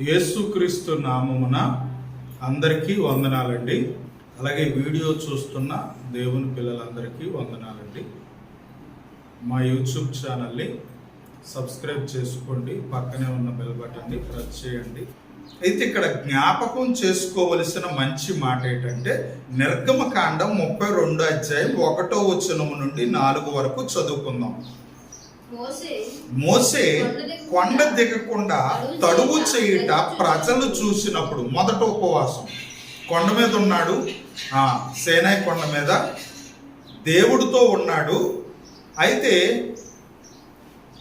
యేసుక్రీస్తు నామమున అందరికీ వందనాలండి. అలాగే వీడియో చూస్తున్న దేవుని పిల్లలందరికీ వందనాలండి. మా యూట్యూబ్ ఛానల్ని సబ్స్క్రైబ్ చేసుకోండి. పక్కనే ఉన్న బెల్ బటన్ని ప్రెస్ చేయండి. అయితే ఇక్కడ జ్ఞాపకం చేసుకోవలసిన మంచి మాట ఏంటంటే నిర్గమకాండం ముప్పై రెండు అధ్యాయం ఒకటో వచనము నుండి నాలుగు వరకు చదువుకుందాం. మోసే కొండ దిగకుండా తడువు చేయుట ప్రజలు చూసినప్పుడు మొదట ఉపవాసం. కొండ మీద ఉన్నాడు. ఆ సేనాయి కొండ మీద దేవుడితో ఉన్నాడు. అయితే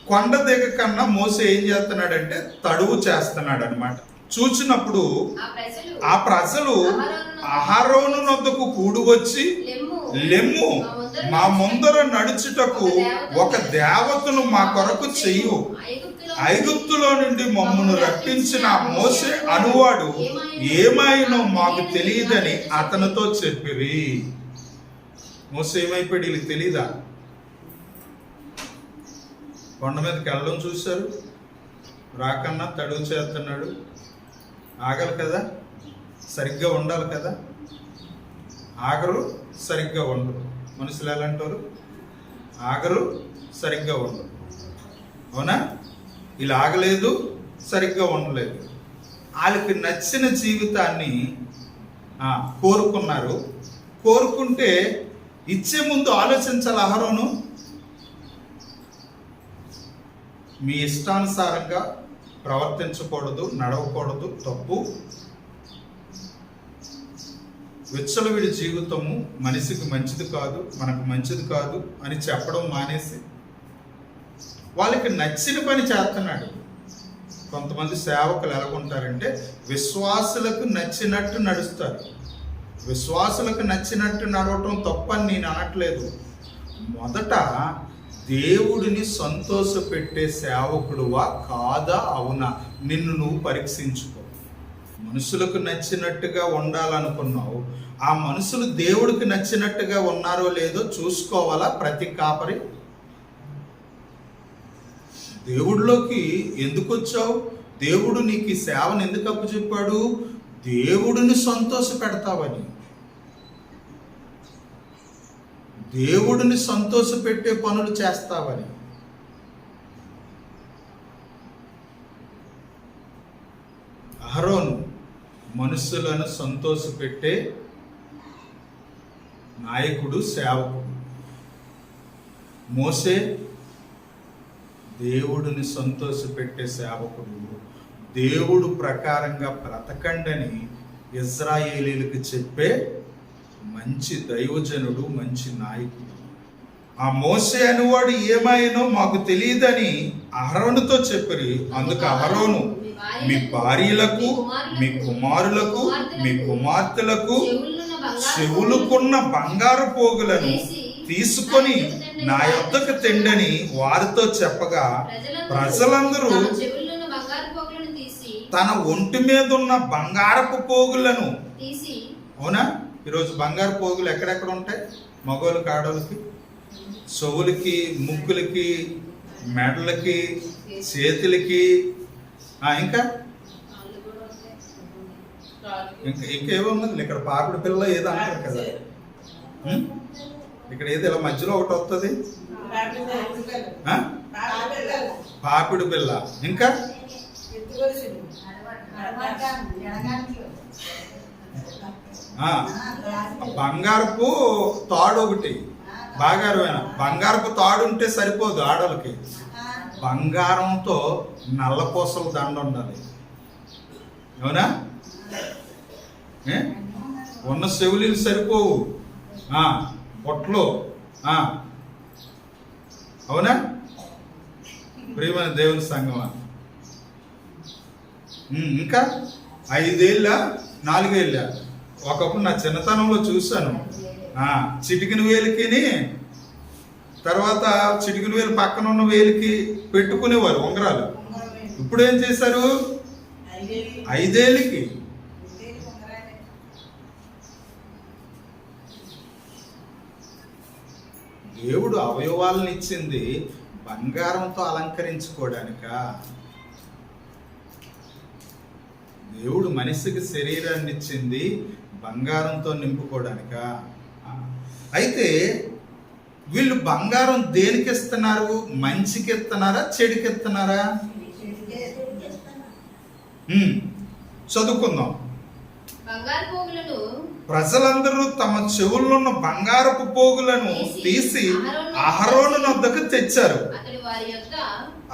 కొండ దిగకన్నా మోసే ఏం చేస్తున్నాడంటే తడువు చేస్తున్నాడు అనమాట చూసినప్పుడు ఆ ప్రజలు ఆ ప్రజలు అహరోను నొద్దకు కూడి వచ్చి లెమ్ము మా ముందర నడుచుటకు ఒక దేవతను మా కొరకు చెయ్యు. ఐగుప్తులో ఐగుప్తులో నుండి మమ్మను రప్పించిన మోసే అనువాడు ఏమైనో మాకు తెలియదని అతనితో చెప్పిరి. మోసే ఏమైపోయాడు వీళ్ళకి తెలీదా? కొండ మీదకి వెళ్ళడం చూశారు. రాకన్నా తడువు చేస్తున్నాడు. ఆగలి కదా? సరిగ్గా ఉండాలి కదా? ఆగరు సరిగ్గా ఉండరు మనుషులు ఎలా అంటారు ఆగరు సరిగ్గా ఉండు అవునా? ఇలా ఆగలేదు సరిగ్గా ఉండలేదు వాళ్ళకి నచ్చిన జీవితాన్ని కోరుకున్నారు. కోరుకుంటే ఇచ్చే ముందు ఆలోచించాలి ఆహారంను మీ ఇష్టానుసారంగా ప్రవర్తించకూడదు నడవకూడదు తప్పు. విచ్చలవిడి జీవితము మనిషికి మంచిది కాదు మనకు మంచిది కాదు అని చెప్పడం మానేసి వాళ్ళకి నచ్చిన పని చేస్తున్నాడు. కొంతమంది సేవకులు ఎలాగుంటారంటే విశ్వాసులకు నచ్చినట్టు నడుస్తారు. విశ్వాసులకు నచ్చినట్టు నడవటం తప్పని నేను అనట్లేదు. మొదట దేవుడిని సంతోషపెట్టే సేవకుడువా? కాదా? అవునా? నిన్ను నువ్వు పరీక్షించుకో. మనుషులకు నచ్చినట్టుగా ఉండాలనుకున్నావు ఆ మనుషులు దేవుడికి నచ్చినట్టుగా ఉన్నారో లేదో చూసుకోవాలా ప్రతి కాపరి? దేవుడిలోకి ఎందుకు వచ్చావు? దేవుడు నీకు ఈ సేవను ఎందుకు అప్పచెప్పాడు? దేవుడిని సంతోష పెడతావని దేవుడిని సంతోష పెట్టే పనులు చేస్తావని అహరోను మనుషులను సంతోషపెట్టే నాయకుడు సేవకుడు. మోసే దేవుడిని సంతోషపెట్టే సేవకుడు. దేవుడు ప్రకారంగా బ్రతకండని ఇజ్రాయేలీలకు చెప్పే మంచి దైవజనుడు మంచి నాయకుడు. ఆ మోసే అనువాడు ఏమైనో మాకు తెలియదని అహరోనుతో చెప్పరి. అందుకు అహరోను మీ భార్యలకు మీ కుమారులకు మీ కుమార్తెలకు చెవులుకున్న బంగారు పోగులను తీసుకొని నా యొద్దకు తెండని వారితో చెప్పగా ప్రజలందరూ తన ఒంటి మీద ఉన్న బంగారపు పోగులను అవునా? ఈరోజు బంగారు పోగులు ఎక్కడెక్కడ ఉంటాయి? మగోళ్ళకి ఆడోళ్ళకి చెవులకి ముక్కులకి మెడలకి చేతులకి ఇంకా. ఇంకా ఇంకేమున్నది ఇక్కడ పాకుడు పిల్ల ఏదో అంటారు కదా? ఇక్కడ ఏదో ఇలా మధ్యలో ఒకటి వస్తుంది? పాపిడి పిల్ల. ఇంకా? బంగారపు తాడు ఒకటి. బాగారమైన బంగారపు తాడు ఉంటే సరిపోదు ఆడోళ్ళకి. బంగారంతో నల్లపూసల దండ ఉండాలి. అవునా? ఉన్న చెవులీలు సరిపోవు. పొట్లు అవునా? ప్రియమైన దేవుని సంగమా ఇంకా ఐదేళ్ళ నాలుగేళ్ళ. ఒకప్పుడు నా చిన్నతనంలో చూశాను. చిటికిన వేలికిని తర్వాత చిటికిన వేలు పక్కన ఉన్న వేలికి పెట్టుకునేవారు ఉంగరాలు. ఇప్పుడు ఏం చేశారు? ఐదేళ్ళకి. దేవుడు అవయవాలను ఇచ్చింది బంగారంతో అలంకరించుకోవడానిక. మనిషికి శరీరాన్ని ఇచ్చింది బంగారంతో నింపుకోవడానికా. అయితే వీళ్ళు బంగారం దేనికి ఇస్తున్నారు మంచికి ఇస్తున్నారా చెడుకి ఇస్తున్నారా చదువుకుందాం ప్రజలందరూ తమ చెవుల్లో ఉన్న బంగారపు పోగులను తీసి అహరోను వద్దకు తెచ్చారు.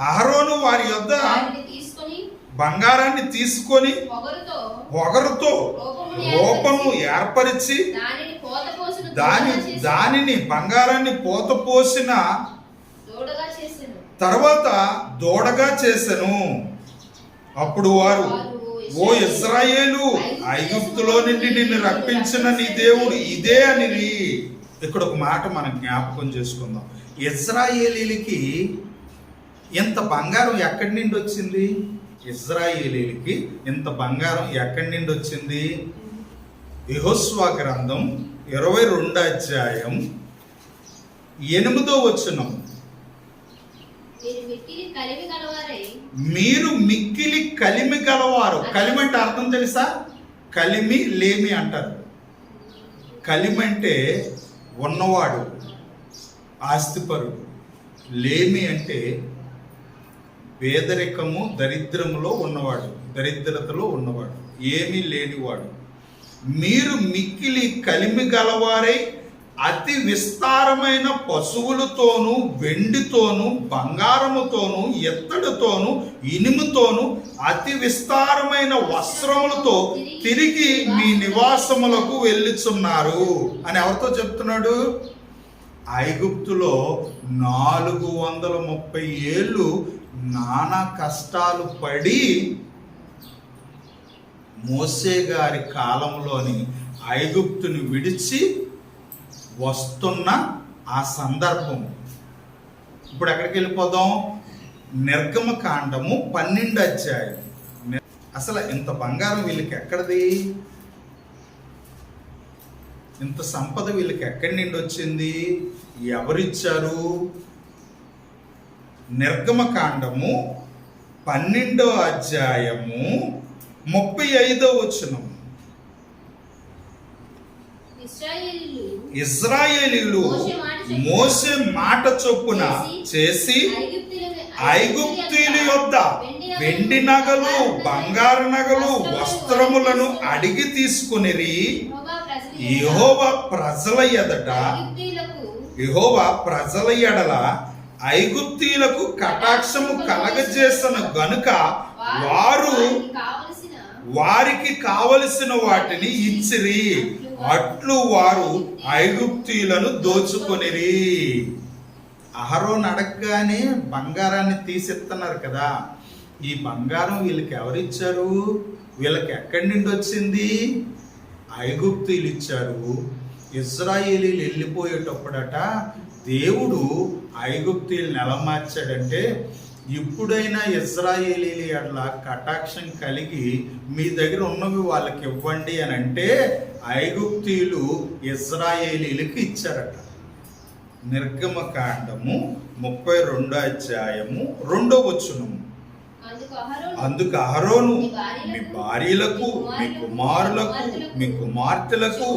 అహరోను వారి యొద్ద బంగారాన్ని తీసుకొని పొగరుతో రూపము ఏర్పరిచి దాని దానిని బంగారాన్ని పోత పోసిన. తర్వాత దూడగా చేసెను. అప్పుడు వారు ఓ ఇస్రాయేలు ఐగుప్తులో నుండి నిన్ను రప్పించిన నీ దేవుడు ఇదే అని ఇక్కడ ఒక మాట మనం జ్ఞాపకం చేసుకుందాం. ఇజ్రాయేలీలకి ఇంత బంగారం ఎక్కడి నుండి వచ్చింది? ఇజ్రాయేలీలకి ఇంత బంగారం ఎక్కడి నుండి వచ్చింది? యెహోషువ గ్రంథం ఇరవై రెండు అధ్యాయం ఎనిమిదో వచనం. మీరు మిక్కిలి కలిమి గలవారై. కలిమి అంటే అర్థం తెలుసా? కలిమి లేమి అంటారు. కలిమి అంటే ఉన్నవాడు ఆస్తిపరుడు. లేమి అంటే పేదరికము దరిద్రములో ఉన్నవాడు దరిద్రతలో ఉన్నవాడు. ఏమీ లేనివాడు. మీరు మిక్కిలి కలిమి గలవారై అతి విస్తారమైన పశువులతోనూ వెండితోనూ బంగారముతోనూ ఎత్తడితోనూ ఇనుముతోనూ అతి విస్తారమైన వస్త్రములతో తిరిగి మీ నివాసములకు వెళ్ళిచున్నారు. అని ఎవరితో చెప్తున్నాడు? ఐగుప్తులో నాలుగు వందల ముప్పై ఏళ్ళు నానా కష్టాలు పడి మోసే గారి కాలంలోని ఐగుప్తుని విడిచి వస్తున్న ఆ సందర్భం. ఇప్పుడు ఎక్కడికి వెళ్ళిపోదాం? నిర్గమ కాండము పన్నెండు అధ్యాయం. అసలు ఇంత బంగారం వీళ్ళకి ఎక్కడిది? ఇంత సంపద వీళ్ళకి ఎక్కడి నుండి వచ్చింది? ఎవరిచ్చారు? నిర్గమ కాండము పన్నెండో అధ్యాయము ముప్పై ఐదో వచనం. ఇశ్రాయేలీయులు ఇజ్రాయేలీలు మోసే మాట చొప్పున చేసి ఐగుప్తీల యొద్ద వెండి నగలు బంగారు నగలు వస్త్రములను అడిగి తీసుకునిరి. యెహోవా ప్రజల ఎదట యెహోవా ప్రజల ఎడల ఐగుప్తీలకు కటాక్షము కలగజేసిన గనుక వారు వారికి కావలసిన వాటిని ఇచ్చిరి. అట్లు వారు ఐగుప్తీయులను దోచుకొనిరి. అహరోన్ అడగగానే బంగారాన్ని తీసిస్తున్నారు కదా. ఈ బంగారం వీళ్ళకి ఎవరిచ్చారు? వీళ్ళకి ఎక్కడి నుండి వచ్చింది? ఐగుప్తులు ఇచ్చారు. ఇజ్రాయేలీలు వెళ్ళిపోయేటప్పుడట దేవుడు ఐగుప్తులు ఎలా మార్చాడంటే ఇప్పుడైనా ఇజ్రాయేలీల అట్లా కటాక్షం కలిగి మీ దగ్గర ఉన్నవి వాళ్ళకి ఇవ్వండి అని అంటే ఐగుప్తీయులు ఇజ్రాయేలీలకి ఇచ్చారట. నిర్గమ కాండము ముప్పై రెండో అధ్యాయము రెండో వచ్చునము అందుకు అహరోను మీ భార్యలకు మీ కుమారులకు మీ కుమార్తెలకు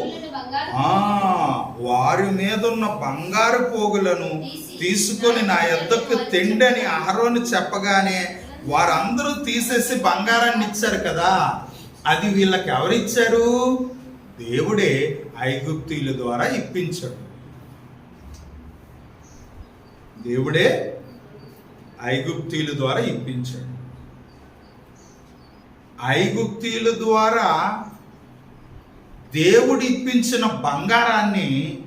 వారి మీద ఉన్న బంగారు పోగులను తీసుకొని నా యొద్దకు తెండని అహరోను చెప్పగానే వారందరూ తీసేసి బంగారాన్ని ఇచ్చారు కదా. అది వీళ్ళకి ఎవరిచ్చారు? దేవుడే ఐగుప్తీయుల ద్వారా ఇప్పించాడు. దేవుడే ఐగుప్తీయుల ద్వారా ఇప్పించాడు. ఐగుప్తీయుల ద్వారా దేవుడు ఇప్పించిన బంగారాన్ని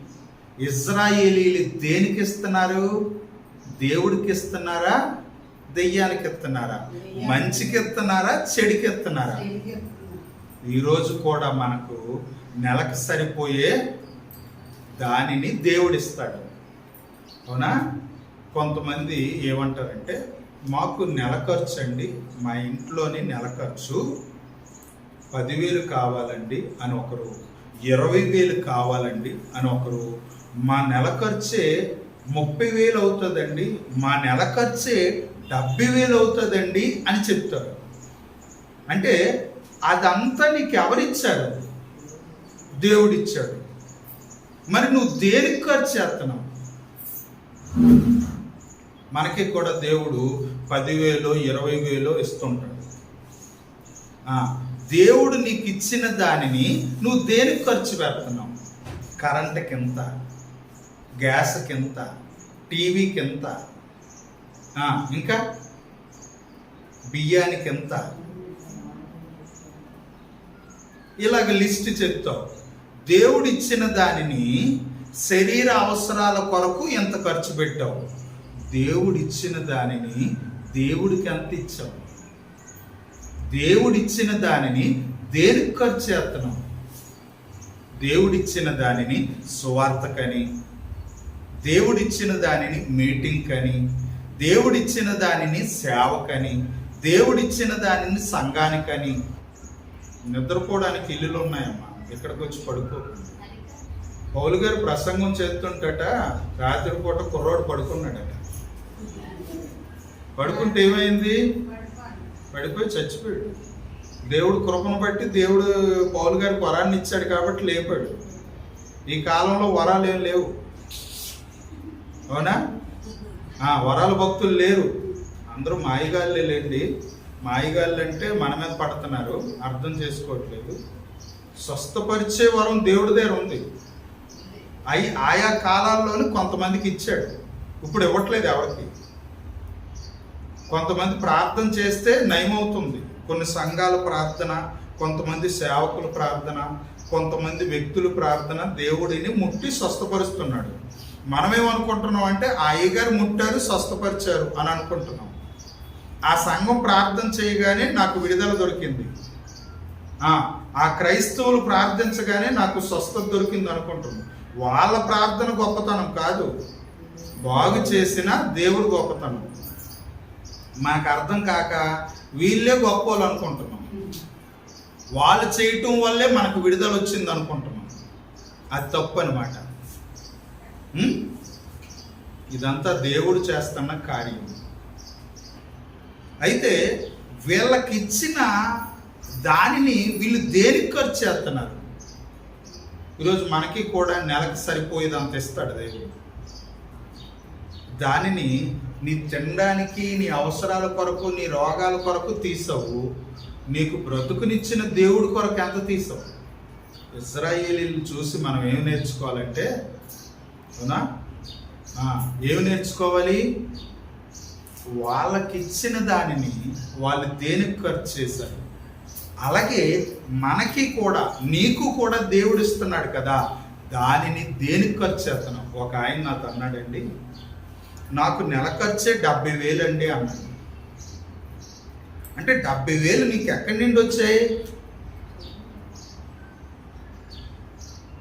ఇజ్రాయేలీలు దేనికి ఇస్తున్నారు దేవుడికి ఇస్తున్నారా దెయ్యానికి. ఇస్తున్నారా మంచికి ఇస్తున్నారా చెడికి ఇస్తున్నారా ఈరోజు కూడా మనకు నెలకు సరిపోయే దానిని దేవుడిస్తాడు. అవునా? కొంతమంది ఏమంటారంటే మాకు నెల ఖర్చు అండి. మా ఇంట్లోని నెల ఖర్చు పదివేలు కావాలండి అని ఒకరు ఇరవై వేలు కావాలండి అని ఒకరు. మా నెల ఖర్చే ముప్పై వేలు అవుతుందండి. మా నెల ఖర్చే డెబ్బై వేలు అవుతుందండి అని చెప్తారు. అంటే అదంతా నీకు ఎవరిచ్చారు దేవుడిచ్చాడు. మరి నువ్వు దేనికి ఖర్చు చేస్తున్నావు? మనకి కూడా దేవుడు పదివేలు ఇరవై వేలు ఇస్తుంటాడు దేవుడు నీకు ఇచ్చిన దానిని నువ్వు దేనికి ఖర్చు పెడుతున్నావు? కరెంటుకి ఎంత గ్యాస్కి ఎంత టీవీకి ఎంత ఇంకా బియ్యానికి ఎంత ఇలాగ లిస్ట్ చెప్తావు దేవుడిచ్చిన దానిని శరీర అవసరాల కొరకు ఎంత ఖర్చు పెట్టావు? దేవుడు ఇచ్చిన దానిని దేవుడికి ఎంత ఇచ్చావు దేవుడిచ్చిన దానిని దేనికి ఖర్చు చేస్తున్నావు దేవుడిచ్చిన దానిని సువార్తకని దేవుడిచ్చిన దానిని మీటింగ్ కని దేవుడిచ్చిన దానిని సేవకని దేవుడిచ్చిన దానిని సంఘానికని. నిద్రపోవడానికి ఇల్లులు ఉన్నాయమ్మా. ఇక్కడికి వచ్చి పడుకో పౌలు గారు ప్రసంగం చేస్తుంటట రాత్రిపూట కుర్రోడు పడుకున్నాడట. పడుకుంటే ఏమైంది? పడిపోయి చచ్చిపోయాడు. దేవుడు కృపను బట్టి దేవుడు పౌలు గారికి వరాన్ని ఇచ్చాడు కాబట్టి లేపాడు. ఈ కాలంలో వరాలు ఏం లేవు. అవునా? ఆ, వరాల భక్తులు లేరు. అందరూ మాయగాళ్ళే లేండి. మాయగాళ్ళు అంటే మన మీద పడుతున్నారు. అర్థం చేసుకోవట్లేదు. స్వస్థపరిచే వరం దేవుడి దగ్గర ఉంది. అయి ఆయా కాలాల్లోనే కొంతమందికి ఇచ్చాడు. ఇప్పుడు ఇవ్వట్లేదు ఎవరికి? కొంతమంది ప్రార్థన చేస్తే నయమవుతుంది. కొన్ని సంఘాల ప్రార్థన కొంతమంది సేవకుల ప్రార్థన కొంతమంది వ్యక్తుల ప్రార్థన దేవుడిని ముట్టి స్వస్థపరుస్తున్నాడు. మనమేమనుకుంటున్నాం అంటే ఆ అయ్యగారు ముట్టారు స్వస్థపరిచారు అని అనుకుంటున్నాం. ఆ సంఘం ప్రార్థన చేయగానే నాకు విడుదల దొరికింది. ఆ, ఆ క్రైస్తవులు ప్రార్థించగానే నాకు స్వస్థత దొరికింది అనుకుంటున్నాం. వాళ్ళ ప్రార్థన గొప్పతనం కాదు. బాగు చేసిన దేవుడు గొప్పతనం. మనకు అర్థం కాక వీళ్ళే గొప్ప వాళ్ళు అనుకుంటున్నాం. వాళ్ళు చేయటం వల్లే మనకు విడుదల వచ్చింది అనుకుంటున్నాం. అది తప్పు అనమాట ఇదంతా దేవుడు చేస్తున్న కార్యం. అయితే వీళ్ళకి ఇచ్చిన దానిని వీళ్ళు దేనికి ఖర్చు చేస్తున్నారు? ఈరోజు మనకి కూడా నెలకు సరిపోయేది అంత ఇస్తాడు దేవుడు. దానిని నీ తినడానికి నీ అవసరాల కొరకు నీ రోగాల కొరకు తీసావు. నీకు బ్రతుకునిచ్చిన దేవుడి కొరకు ఎంత తీసావు? ఇజ్రాయేలీలు చూసి మనం ఏం నేర్చుకోవాలంటే అవునా? ఏం నేర్చుకోవాలి? వాళ్ళకి ఇచ్చిన దానిని వాళ్ళు దేనికి ఖర్చు చేశారు? అలాగే మనకి కూడా నీకు కూడా దేవుడు ఇస్తున్నాడు కదా. దానిని దేనికి ఖర్చు చేస్తున్నాం ఒక ఆయన నాతో అన్నాడండి నాకు నెలకొచ్చే డెబ్బై వేలు అండి అన్నాడు. అంటే డెబ్బై వేలు నీకు ఎక్కడి నుండి వచ్చాయి?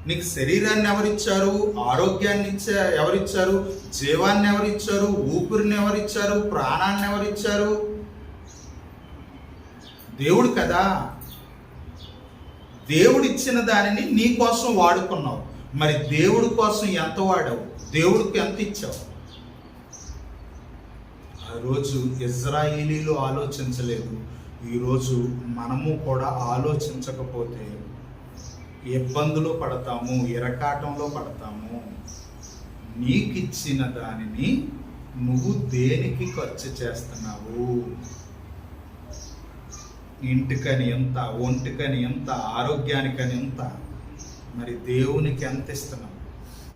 నీకు శరీరాన్ని ఎవరిచ్చారు? ఆరోగ్యాన్ని ఇచ్చే ఎవరిచ్చారు? జీవాన్ని ఎవరిచ్చారు? ఊపిరిని ఎవరిచ్చారు? ప్రాణాన్ని ఎవరిచ్చారు? దేవుడు కదా. దేవుడు ఇచ్చిన దానిని నీ కోసం వాడుకున్నావు. మరి దేవుడి కోసం ఎంత వాడావు? దేవుడికి ఎంత ఇచ్చావు? రోజు ఇజ్రాయిలీలు ఆలోచించలేదు. ఈరోజు మనము కూడా ఆలోచించకపోతే ఇబ్బందులు పడతాము ఇరకాటంలో పడతాము. నీకిచ్చిన దానిని నువ్వు దేనికి ఖర్చు చేస్తున్నావు? ఇంటికని ఎంత ఒంటికని ఎంత ఆరోగ్యానికని ఎంత? మరి దేవునికి ఎంత ఇస్తున్నావు?